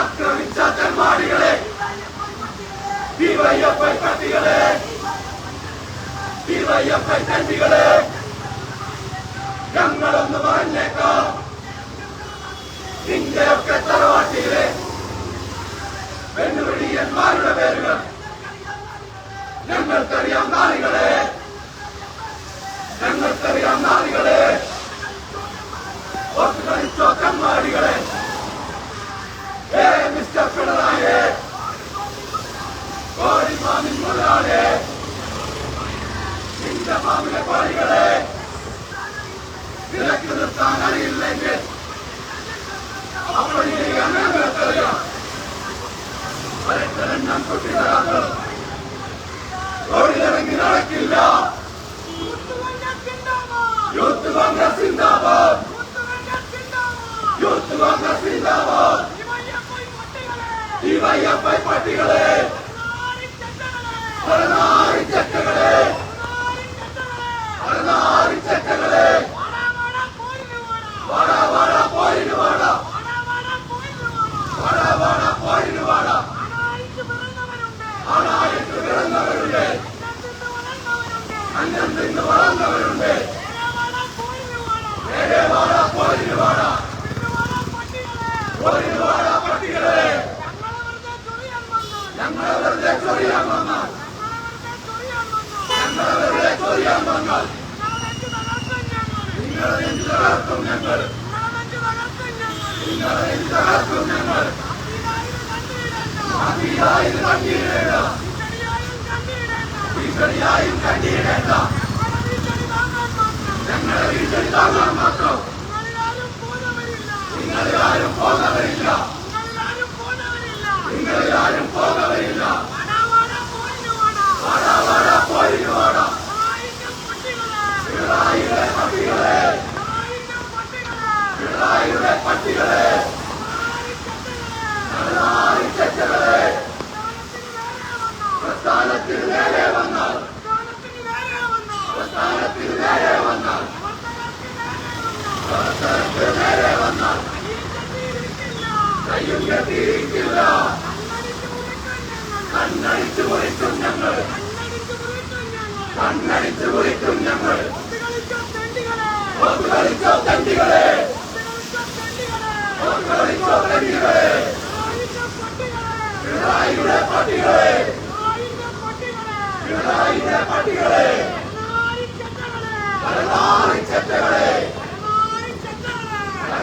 ആക്രമിച്ച തെന്മാടികളെ ഡിവൈഎഫ്ഐ പട്ടികളെ ഡിവൈഎഫ്ഐ തണ്ടികളെ ഞങ്ങളൊന്ന് പറഞ്ഞേക്കാം. നിന്റെയൊക്കെ തറവാട്ടിയിലെ വെല്ലുവിളിയന്മാരുടെ പേരുകൾ ഞങ്ങൾക്കറിയാം നാളികളെ. ഞങ്ങൾക്കറിയാം നാളികളെ. കമ്മാടികളെ ഏ മിസ്റ്റർ പിണറായി കോഴി മാമിൻ മുതലാളി നിന്റെ മാമിലെ കോഴികളെ അന്നം നിന്ന് വളർന്നവരുണ്ട് നേരെ ഞങ്ങളെ വീട്ടിൽ ചൊറിയാൻ കണ്ണടിച്ചു മുറിക്കും ഞങ്ങൾ കണ്ണടിച്ചു മുറിക്കും ഞങ്ങൾ കളിച്ചോ തണ്ടികളെ കളിച്ചോ തണ്ടികളെ പിണറായിയുടെ പട്ടികളെ പിണറായിയുടെ പട്ടികളെ ചെറ്റകളെ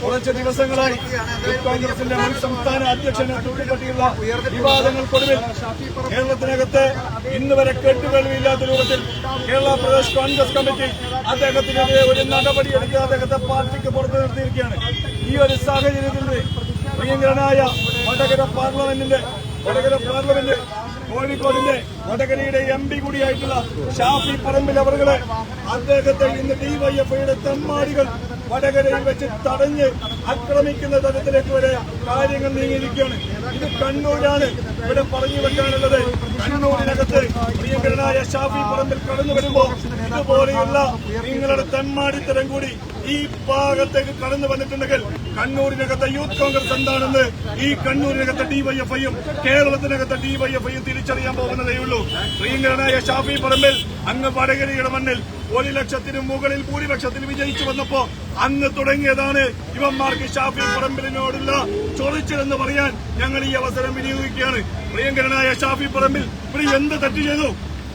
കുറച്ച് ദിവസങ്ങളായി കോൺഗ്രസിന്റെ മുൻ സംസ്ഥാന അധ്യക്ഷനെ ചൂണ്ടിക്കാട്ടിയുള്ള വിവാദങ്ങൾക്കൊടുവിൽ കേരളത്തിനകത്ത് ഇന്ന് വരെ കേട്ടുകേൾവിയില്ലാത്ത രൂപത്തിൽ കേരള പ്രദേശ് കോൺഗ്രസ് കമ്മിറ്റി അദ്ദേഹത്തിനെതിരെ ഒരു നടപടി എടുക്കുക അദ്ദേഹത്തെ പാർട്ടിക്ക് പുറത്തു നിർത്തിയിരിക്കുകയാണ്. ഈ ഒരു സാഹചര്യത്തിൽ പ്രിയങ്കരനായ വടകര പാർലമെന്റിന്റെ വടകര പാർലമെന്റ് കോഴിക്കോടിന്റെ വടകരയുടെ എം പി കൂടിയായിട്ടുള്ള ഷാഫി പറമ്പിൽ അവർ അദ്ദേഹത്തെ ഇന്ന് ഡിവൈഎഫ്ഐയുടെ തെമ്മാടികൾ വടകരയിൽ വെച്ച് തടഞ്ഞ് ആക്രമിക്കുന്ന തരത്തിലേക്ക് വരെ കാര്യങ്ങൾ നീങ്ങിയിരിക്കുകയാണ്. ഇത് കണ്ണൂരാണ് ഇവിടെ പറഞ്ഞു വെക്കാനുള്ളത്. കണ്ണൂരിനകത്ത് പ്രിയങ്കരനായ ഷാഫി പറമ്പിൽ കടന്നു വരുമ്പോ ഇതുപോലെയുള്ള നിങ്ങളുടെ തെമ്മാടിത്തരം കൂടി ഈ ഭാഗത്തേക്ക് കടന്നു വന്നിട്ടുണ്ടെങ്കിൽ കണ്ണൂരിനകത്തെ യൂത്ത് കോൺഗ്രസ് എന്താണെന്ന് ഈ കണ്ണൂരിനകത്തെ ഡിവൈഎഫ്ഐയും കേരളത്തിനകത്തെ ഡിവൈഎഫ്ഐയും തിരിച്ചറിയാൻ പോകുന്നതേയുള്ളൂ പ്രിയങ്കരനായ ഷാഫി പറമ്പിൽ അങ്ങ് വടകരയുടെ മണ്ണിൽ ഒരു ലക്ഷത്തിനും മുകളിൽ ഭൂരിപക്ഷത്തിൽ വിജയിച്ചു വന്നപ്പോ അന്ന് തുടങ്ങിയതാണ് ഇവന്മാർക്ക് ഷാഫി പറമ്പിലിനോടുള്ള ചോദിച്ചതെന്ന് പറയാൻ ഞങ്ങൾ ഈ അവസരം വിനിയോഗിക്കുകയാണ്. പ്രിയങ്കരനായ ഷാഫി പറമ്പിൽ ഇവിടെ എന്ത് തെറ്റ് ചെയ്തു?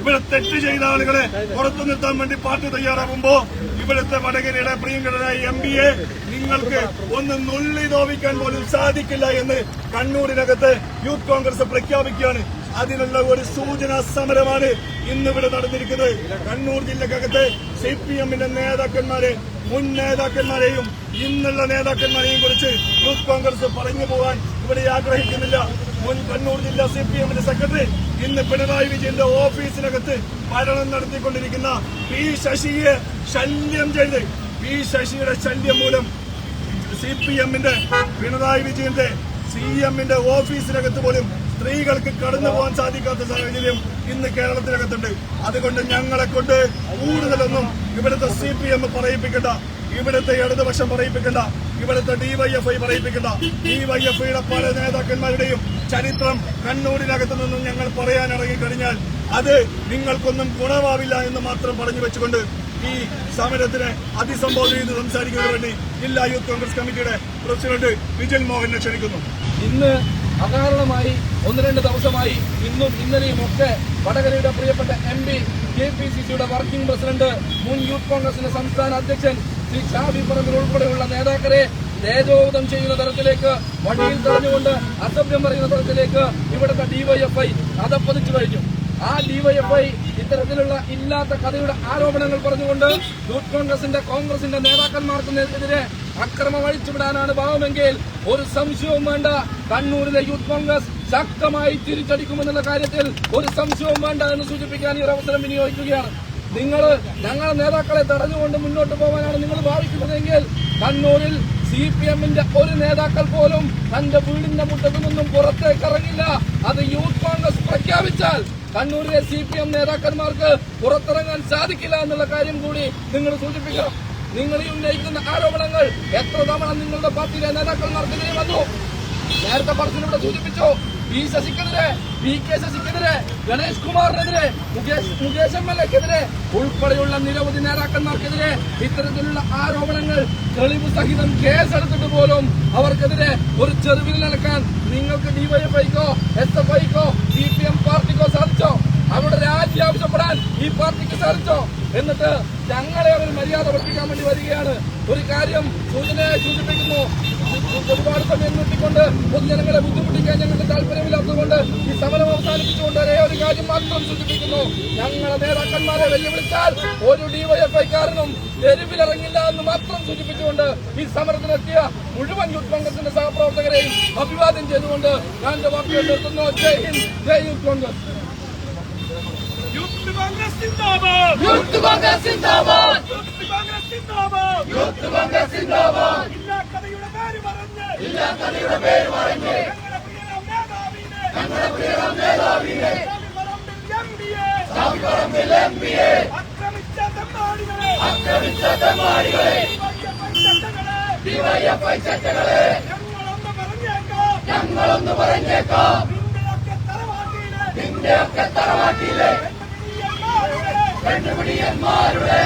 ഇവിടെ തെറ്റ് ചെയ്ത ആളുകളെ പുറത്തു നിർത്താൻ വേണ്ടി പാർട്ടി തയ്യാറാകുമ്പോ ഇവിടുത്തെ വടകരയുടെ പ്രിയങ്കരനായ എം പി എ നിങ്ങൾക്ക് ഒന്ന് നുള്ളി നോവിക്കാൻ പോലും സാധിക്കില്ല എന്ന് കണ്ണൂരിനകത്ത് യൂത്ത് കോൺഗ്രസ് പ്രഖ്യാപിക്കുകയാണ്. അതിനുള്ള ഒരു സൂചനാ സമരമാണ് ഇന്നിവിടെ നടന്നിരിക്കുന്നത്. കണ്ണൂർ ജില്ലക്കകത്ത് സി പി എമ്മിന്റെ നേതാക്കന്മാരെ മുൻ നേതാക്കന്മാരെയും ഇന്നുള്ള നേതാക്കന്മാരെയും കുറിച്ച് യൂത്ത് കോൺഗ്രസ് പറഞ്ഞു പോകാൻ ഇവിടെ ആഗ്രഹിക്കുന്നില്ല. മുൻ കണ്ണൂർ ജില്ലാ സി പി എമ്മിന്റെ സെക്രട്ടറി ഇന്ന് പിണറായി വിജയന്റെ ഓഫീസിനകത്ത് ഭരണം നടത്തിക്കൊണ്ടിരിക്കുന്ന പി ശശിയെ ശല്യം ചെയ്ത് പി ശശിയുടെ ശല്യം മൂലം സി പി എമ്മിന്റെ പിണറായി വിജയന്റെ സി എമ്മിന്റെ ഓഫീസിനകത്ത് പോലും സ്ത്രീകൾക്ക് കടന്നു പോകാൻ സാധിക്കാത്ത സാഹചര്യം ഇന്ന് കേരളത്തിനകത്തുണ്ട്. അതുകൊണ്ട് ഞങ്ങളെ കൊണ്ട് കൂടുതലൊന്നും ഇവിടുത്തെ സി പി എം പറയിപ്പിക്കണ്ട. ഇവിടുത്തെ ഇടതുപക്ഷം പറയിപ്പിക്കണ്ട. ഇവിടുത്തെ ഡിവൈഎഫ്ഐ പറയിപ്പിക്കണ്ട. ഡിവൈഎഫ്ഐയുടെ പല നേതാക്കന്മാരുടെയും ചരിത്രം കണ്ണൂരിനകത്ത് നിന്നും ഞങ്ങൾ പറയാൻ ഇറങ്ങിക്കഴിഞ്ഞാൽ അത് നിങ്ങൾക്കൊന്നും ഗുണമാവില്ല എന്ന് മാത്രം പറഞ്ഞു വെച്ചുകൊണ്ട് ഈ സമരത്തിനെ അതിസംബോധന ചെയ്ത് സംസാരിക്കുന്നതിന് വേണ്ടി ജില്ലാ യൂത്ത് കോൺഗ്രസ് കമ്മിറ്റിയുടെ പ്രസിഡന്റ് വിജയൻ മോഹനെ ക്ഷണിക്കുന്നു. ഇന്ന് അകാരണമായി ഒന്ന് രണ്ട് ദിവസമായി ഇന്നും ഇന്നലെയും ഒക്കെ വടകരയുടെ പ്രിയപ്പെട്ട M P K P C സിയുടെ വർക്കിംഗ് പ്രസിഡന്റ് മുൻ യൂത്ത് കോൺഗ്രസിന്റെ സംസ്ഥാന അധ്യക്ഷൻ ശ്രീ ഷാബി പറമ്പിൽ ഉൾപ്പെടെയുള്ള നേതാക്കളെ തേജോവധം ചെയ്യുന്ന തരത്തിലേക്ക് വഴിയിൽ തടഞ്ഞുകൊണ്ട് അസഭ്യം പറയുന്ന തരത്തിലേക്ക് ഇവിടുത്തെ ഡിവൈഎഫ്ഐ അതപ്പതിച്ചു കഴിഞ്ഞു. ആ ഡിവൈഎഫ്ഐ ഇത്തരത്തിലുള്ള ഇല്ലാത്ത കഥയുടെ ആരോപണങ്ങൾ പറഞ്ഞുകൊണ്ട് യൂത്ത് കോൺഗ്രസിന്റെ കോൺഗ്രസിന്റെ നേതാക്കന്മാർക്കെതിരെ അക്രമം അഴിച്ചുവിടാനാണ് ഭാവമെങ്കിൽ ഒരു സംശയവും വേണ്ട. കണ്ണൂരിലെ യൂത്ത് കോൺഗ്രസ് ശക്തമായി തിരിച്ചടിക്കുമെന്നുള്ള കാര്യത്തിൽ ഒരു സംശയവും വേണ്ട എന്ന് സൂചിപ്പിക്കാൻ ഈ ഒരു അവസരം വിനിയോഗിക്കുകയാണ്. നിങ്ങൾ ഞങ്ങളുടെ നേതാക്കളെ തടഞ്ഞുകൊണ്ട് മുന്നോട്ട് പോകാനാണ് നിങ്ങൾ ഭാവിക്കുന്നതെങ്കിൽ കണ്ണൂരിൽ സി പി എമ്മിന്റെ ഒരു നേതാക്കൾ പോലും തന്റെ വീടിന്റെ മുറ്റത്തു നിന്നും പുറത്തേക്ക് ഇറങ്ങില്ല. അത് യൂത്ത് കോൺഗ്രസ് പ്രഖ്യാപിച്ചാൽ കണ്ണൂരിലെ സി പി എം നേതാക്കന്മാർക്ക് പുറത്തിറങ്ങാൻ സാധിക്കില്ല എന്നുള്ള കാര്യം കൂടി നിങ്ങൾ സൂചിപ്പിക്കണം. നിങ്ങൾ ഈ ഉന്നയിക്കുന്ന ആരോപണങ്ങൾ എത്ര തവണ നിങ്ങളുടെ പാർട്ടിയിലെ നേതാക്കന്മാർക്കെതിരെ വന്നു? നേരത്തെ പറച്ചിലൂടെ സൂചിപ്പിച്ചു പി ശശിക്കെതിരെ പി കെ ശശിക്കെതിരെ ഗണേഷ് കുമാറിനെതിരെ മുകേഷ് മുകേഷ് എം എൽ എക്കെതിരെ ഉൾപ്പെടെയുള്ള നിരവധി നേതാക്കന്മാർക്കെതിരെ ഇത്തരത്തിലുള്ള ആരോപണങ്ങൾ തെളിവ് സഹിതം കേസെടുത്തിട്ട് പോലും അവർക്കെതിരെ ഒരു ചെറുവിൽ നടക്കാൻ നിങ്ങൾക്ക് ഡിവൈഎഫ്ഐക്കോ എസ് എഫ് ഐക്കോ സി പി എം പാർട്ടിക്കോ സാധിച്ചോ? അവരുടെ രാജി ആവശ്യപ്പെടാൻ ഈ പാർട്ടിക്ക് സാധിച്ചോ? എന്നിട്ട് ഞങ്ങളെ അവർ മര്യാദ പഠിപ്പിക്കാൻ വേണ്ടി വരികയാണ്. ഒരു കാര്യം സൂചനയായി സൂചിപ്പിക്കുന്നു. ഒരുപാട് സമയം നീട്ടിക്കൊണ്ട് പൊതുജനങ്ങളെ ബുദ്ധിമുട്ടിക്കാൻ ഞങ്ങൾക്ക് താല്പര്യമില്ലാത്തതുകൊണ്ട് ഈ സമരം അവസാനിപ്പിച്ചുകൊണ്ട് ഒരേ ഒരു കാര്യം മാത്രം സൂചിപ്പിക്കുന്നു. ഞങ്ങളെ നേതാക്കന്മാരെ വെല്ലുവിളിച്ചാൽ ഒരു ഡിവൈഎഫ്ഐക്കാരനും തെരുവിലിറങ്ങില്ല എന്ന് മാത്രം സൂചിപ്പിച്ചുകൊണ്ട് ഈ സമരത്തിനെത്തിയ മുഴുവൻ യൂത്ത് കോൺഗ്രസിന്റെ സഹപ്രവർത്തകരെയും അഭിവാദ്യം ചെയ്തുകൊണ്ട് ഞാൻ വാക്കുകൾ നിർത്തുന്നു. Jai Hind Jai youth Congress. Youth Congress സിന്ദാബാദ്. യൂത്ത് കോൺഗ്രസ് യൂത്ത് കോൺഗ്രസ് സിന്ദാബാദ്. യൂത്ത് കോൺഗ്രസ് സിന്ദാബാദ്. ഇല്ലാ കഥയുടെ പേര് പറഞ്ഞ് ഇല്ലാ കഥയുടെ പറഞ്ഞ് ഞങ്ങളുടെ നേതാവിനെ ഞങ്ങളുടെ നേതാവിനെ ആക്രമിച്ച തെമ്മാടികളെ. ആക്രമിച്ച തെമ്മാടികളെ. ഡിവൈഎഫ്ഐ ചട്ടങ്ങളെ ഡിവൈഎഫ്ഐ ചട്ടകളെ ഞങ്ങളൊന്ന് പറഞ്ഞേക്കാം. ഞങ്ങളൊന്ന് ഒക്കെ നിന്റെയൊക്കെ തറവാട്ടിയിലെ. നിന്റെയൊക്കെ തറവാട്ടിയിലെ. പെണ്ണുപിടിയന്മാരുടെ